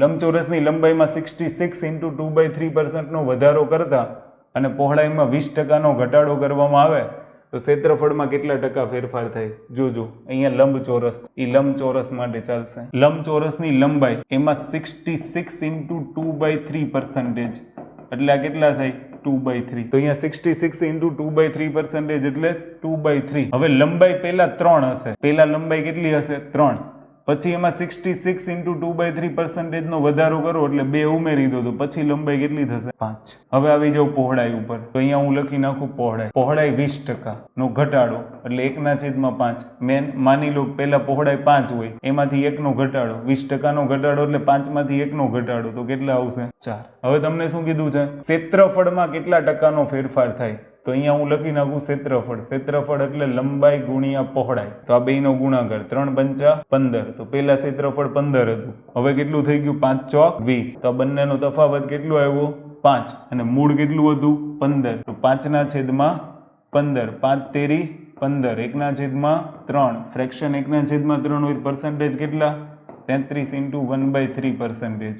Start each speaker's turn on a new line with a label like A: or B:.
A: લંબચોરસની લંબાઈમાં sixty six into two by three પર્સન્ટનો વધારો કરતાં અને પહોળાઈમાં વીસ ટકાનો ઘટાડો કરવામાં આવે, તો ક્ષેત્રફળમાં કેટલા ટકા ફેરફાર થાય? જોજો, અહીંયા લંબચોરસ એ લંબચોરસ માટે ચાલશે. લંબચોરસની લંબાઈ એમાં sixty six into two by three percentage એટલે આ કેટલા થાય? ટુ બાય થ્રી તો અહીંયા sixty six into two by three percentage એટલે ટુ બાય થ્રી હવે લંબાઈ પહેલા ત્રણ હશે. પહેલા લંબાઈ કેટલી હશે? ત્રણ. પછી એમાં sixty six into two by three પર્સન્ટેજનો વધારો કરો એટલે બે ઉમેરી દો તો પછી લંબાઈ કેટલી થશે? પાંચ. હવે આવી જાવ પહોળાઈ ઉપર. તો અહીંયા હું લખી નાખું પહોળાઈ. પહોળાઈ વીસ ટકાનો ઘટાડો એટલે એકના છેદમાં પાંચ. મેન માની લો પહેલા પહોળાઈ પાંચ હોય, એમાંથી એકનો ઘટાડો. વીસ ટકાનો ઘટાડો એટલે પાંચમાંથી એકનો ઘટાડો. તો કેટલા આવશે? ચાર. હવે તમને શું કીધું છે? ક્ષેત્રફળમાં કેટલા ટકાનો ફેરફાર થાય? તો અહીંયા હું લખી નાખું ક્ષેત્રફળ. ક્ષેત્રફળ એટલે લંબાઈ ગુણ્યા પહોળાઈ. તો આ બેનો ગુણાકાર. ત્રણ પંચા પંદર. તો પેલા ક્ષેત્રફળ પંદર હતું. હવે કેટલું થઈ ગયું? પાંચ ચોક વીસ. તો આ બંનેનો તફાવત કેટલો આવ્યો? પાંચ. અને મૂળ કેટલું હતું? પંદર. તો પાંચના છેદમાં પંદર. પાંચ તેરી પંદર. એકના છેદમાં ત્રણ. ફ્રેક્શન એકના છેદમાં ત્રણ હોય પર્સન્ટેજ કેટલા? તેત્રીસ into one by three percentage